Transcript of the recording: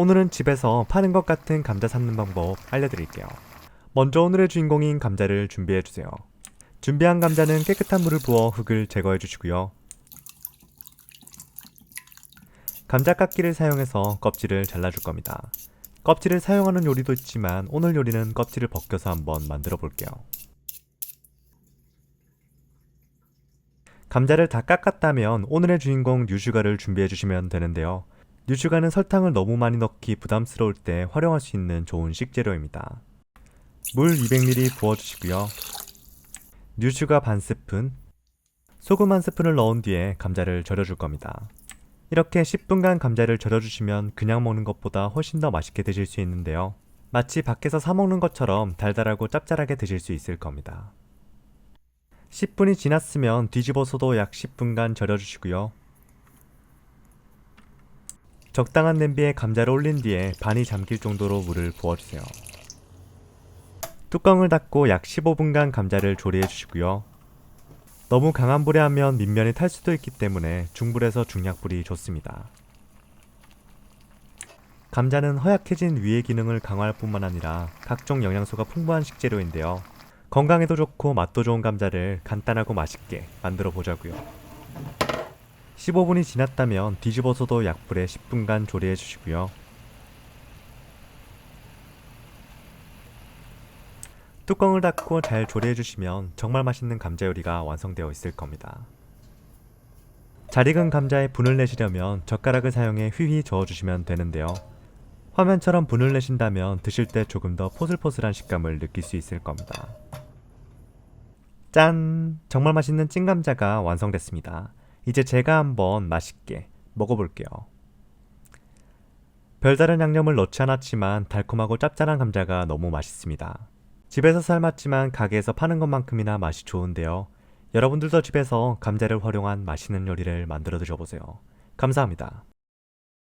오늘은 집에서 파는 것 같은 감자 삶는 방법 알려드릴게요. 먼저 오늘의 주인공인 감자를 준비해주세요. 준비한 감자는 깨끗한 물을 부어 흙을 제거해 주시고요. 감자 깎기를 사용해서 껍질을 잘라줄 겁니다. 껍질을 사용하는 요리도 있지만 오늘 요리는 껍질을 벗겨서 한번 만들어 볼게요. 감자를 다 깎았다면 오늘의 주인공 뉴슈가를 준비해 주시면 되는데요. 뉴슈가는 설탕을 너무 많이 넣기 부담스러울 때 활용할 수 있는 좋은 식재료입니다. 물 200ml 부어주시고요. 뉴슈가 반 스푼, 소금 한 스푼을 넣은 뒤에 감자를 절여줄 겁니다. 이렇게 10분간 감자를 절여주시면 그냥 먹는 것보다 훨씬 더 맛있게 드실 수 있는데요. 마치 밖에서 사 먹는 것처럼 달달하고 짭짤하게 드실 수 있을 겁니다. 10분이 지났으면 뒤집어서도 약 10분간 절여주시고요. 적당한 냄비에 감자를 올린 뒤에 반이 잠길 정도로 물을 부어주세요. 뚜껑을 닫고 약 15분간 감자를 조리해 주시고요. 너무 강한 불에 하면 밑면이 탈 수도 있기 때문에 중불에서 중약불이 좋습니다. 감자는 허약해진 위의 기능을 강화할 뿐만 아니라 각종 영양소가 풍부한 식재료인데요. 건강에도 좋고 맛도 좋은 감자를 간단하고 맛있게 만들어 보자고요. 15분이 지났다면 뒤집어서도 약불에 10분간 조리해 주시고요. 뚜껑을 닫고 잘 조리해 주시면 정말 맛있는 감자 요리가 완성되어 있을 겁니다. 잘 익은 감자에 분을 내시려면 젓가락을 사용해 휘휘 저어 주시면 되는데요. 화면처럼 분을 내신다면 드실 때 조금 더 포슬포슬한 식감을 느낄 수 있을 겁니다. 짠! 정말 맛있는 찐감자가 완성됐습니다. 이제 제가 한번 맛있게 먹어볼게요. 별다른 양념을 넣지 않았지만 달콤하고 짭짤한 감자가 너무 맛있습니다. 집에서 삶았지만 가게에서 파는 것만큼이나 맛이 좋은데요. 여러분들도 집에서 감자를 활용한 맛있는 요리를 만들어 드셔보세요. 감사합니다.